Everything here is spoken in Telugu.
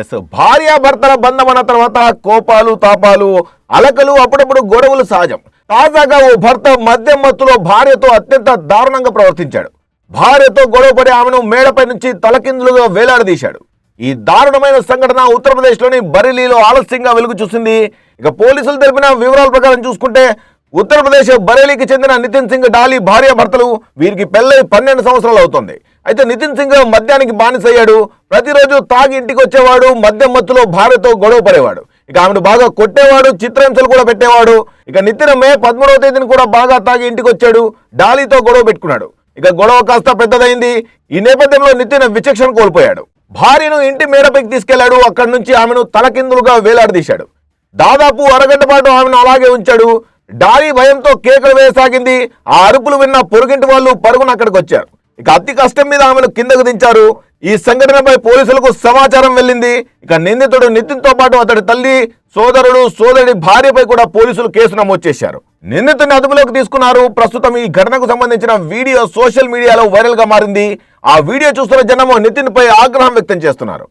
ఎస్ భార్యాభర్తల బంధం అన్న తర్వాత కోపాలు తాపాలు అలకలు అప్పుడప్పుడు గొడవలు సహజం. తాజాగా ఓ భర్త మద్యం మత్తులో భార్యతో అత్యంత దారుణంగా ప్రవర్తించాడు. భార్యతో గొడవపడి ఆమెను మేడపై నుంచి తలకిందులుగా వేలాడదీశాడు. ఈ దారుణమైన సంఘటన ఉత్తరప్రదేశ్లోని బరేలీలో ఆలస్యంగా వెలుగు చూసింది. ఇక పోలీసులు తెలిపిన వివరాల ప్రకారం చూసుకుంటే ఉత్తరప్రదేశ్ బరేలీకి చెందిన నితిన్ సింగ్ డాలీ భార్య భర్తలు వీరికి పెళ్ళై పన్నెండు సంవత్సరాలు అవుతుంది. అయితే నితిన్ సింగ్ మద్యానికి బానిసయ్యాడు. ప్రతిరోజు తాగి ఇంటికి వచ్చేవాడు మద్యం మత్తులో భార్యతో గొడవ పడేవాడు. ఇక ఆమెను బాగా కొట్టేవాడు చిత్రహింసలు కూడా పెట్టేవాడు. ఇక నితిన్ మే పదమూడవ తేదీని కూడా బాగా తాగి ఇంటికి వచ్చాడు డాలీతో గొడవ పెట్టుకున్నాడు. ఇక గొడవ కాస్త పెద్దదైంది. ఈ నేపథ్యంలో నితిన్ విచక్షణ కోల్పోయాడు. భార్యను ఇంటి మేడపైకి తీసుకెళ్ళాడు. అక్కడి నుంచి ఆమెను తలకిందులుగా వేలాడదీశాడు. దాదాపు అరగంట పాటు ఆమెను అలాగే ఉంచాడు. డాలీ భయంతో కేకలు వేయసాగింది. ఆ అరుపులు విన్న పొరుగింటి వాళ్ళు పరుగున అక్కడికి వచ్చారు ఇక అతి కష్టం మీద ఆమెను కిందకు దించారు. ఈ సంఘటనపై పోలీసులకు సమాచారం వెళ్ళింది. ఇక నిందితుడు నితిన్తో పాటు అతడి తల్లి సోదరుడు సోదరుడి భార్యపై కూడా పోలీసులు కేసు నమోదు చేశారు. నిందితుడిని అదుపులోకి తీసుకున్నారు. ప్రస్తుతం ఈ ఘటనకు సంబంధించిన వీడియో సోషల్ మీడియాలో వైరల్గా మారింది. ఆ వీడియో చూస్తున్న జనము నితిన్పై ఆగ్రహం వ్యక్తం చేస్తున్నారు.